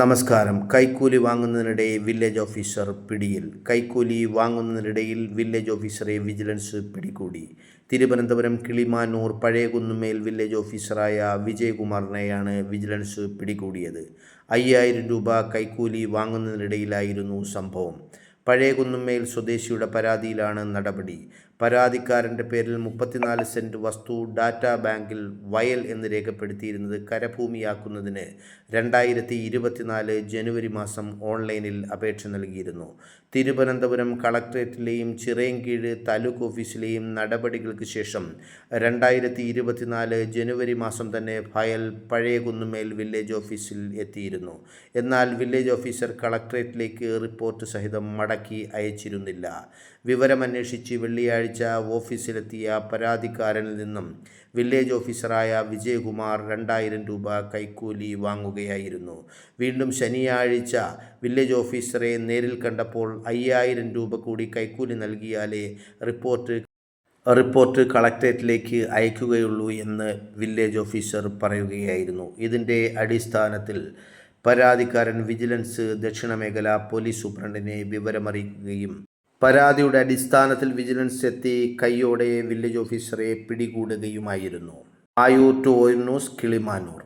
നമസ്കാരം. കൈക്കൂലി വാങ്ങുന്നതിനിടെ village officer പിടിയിൽ. കൈക്കൂലി വാങ്ങുന്നതിനിടയിൽ വില്ലേജ് ഓഫീസറെ വിജിലൻസ് പിടികൂടി. തിരുവനന്തപുരം കിളിമാനൂർ പഴയകുന്നുമേൽ വില്ലേജ് ഓഫീസറായ വിജയകുമാറിനെയാണ് വിജിലൻസ് പിടികൂടിയത്. അയ്യായിരം രൂപ കൈക്കൂലി വാങ്ങുന്നതിനിടയിലായിരുന്നു സംഭവം. പഴയകുന്നുമേൽ സ്വദേശിയുടെ പരാതിയിലാണ് നടപടി. പരാതിക്കാരന്റെ പേരിൽ മുപ്പത്തിനാല് സെന്റ് വസ്തു ഡാറ്റ ബാങ്കിൽ വയൽ എന്ന് രേഖപ്പെടുത്തിയിരുന്നത് കരഭൂമിയാക്കുന്നതിന് രണ്ടായിരത്തി ഇരുപത്തിനാല് ജനുവരി മാസം ഓൺലൈനിൽ അപേക്ഷ നൽകിയിരുന്നു. തിരുവനന്തപുരം കളക്ട്രേറ്റിലെയും ചിറയൻകീഴ് താലൂക്ക് ഓഫീസിലെയും നടപടികൾക്ക് ശേഷം രണ്ടായിരത്തി ഇരുപത്തിനാല് ജനുവരി മാസം തന്നെ ഫയൽ പഴയ കുന്നുമേൽ വില്ലേജ് ഓഫീസിൽ എത്തിയിരുന്നു. എന്നാൽ വില്ലേജ് ഓഫീസർ കളക്ട്രേറ്റിലേക്ക് റിപ്പോർട്ട് സഹിതം മടക്കി അയച്ചിരുന്നില്ല. വിവരമന്വേഷിച്ച് വെള്ളിയാഴ്ച ഓഫീസിലെത്തിയ പരാതിക്കാരനിൽ നിന്നും വില്ലേജ് ഓഫീസറായ വിജയകുമാർ രണ്ടായിരം രൂപ കൈക്കൂലി വാങ്ങുകയായിരുന്നു. വീണ്ടും ശനിയാഴ്ച വില്ലേജ് ഓഫീസറെ നേരിൽ കണ്ടപ്പോൾ അയ്യായിരം രൂപ കൂടി കൈക്കൂലി നൽകിയാലേ റിപ്പോർട്ട് റിപ്പോർട്ട് കളക്ട്രേറ്റിലേക്ക് അയക്കുകയുള്ളൂ എന്ന് വില്ലേജ് ഓഫീസർ പറയുകയായിരുന്നു. ഇതിന്റെ അടിസ്ഥാനത്തിൽ പരാതിക്കാരൻ വിജിലൻസ് ദക്ഷിണമേഖല പോലീസ് സൂപ്രണ്ടിനെ വിവരമറിയിക്കുകയും പരാതിയുടെ അടിസ്ഥാനത്തിൽ വിജിലൻസ് എത്തി കയ്യോടെ വില്ലേജ് ഓഫീസറെ പിടികൂടുകയുമായിരുന്നു. Ayoor two news Kilimanoor.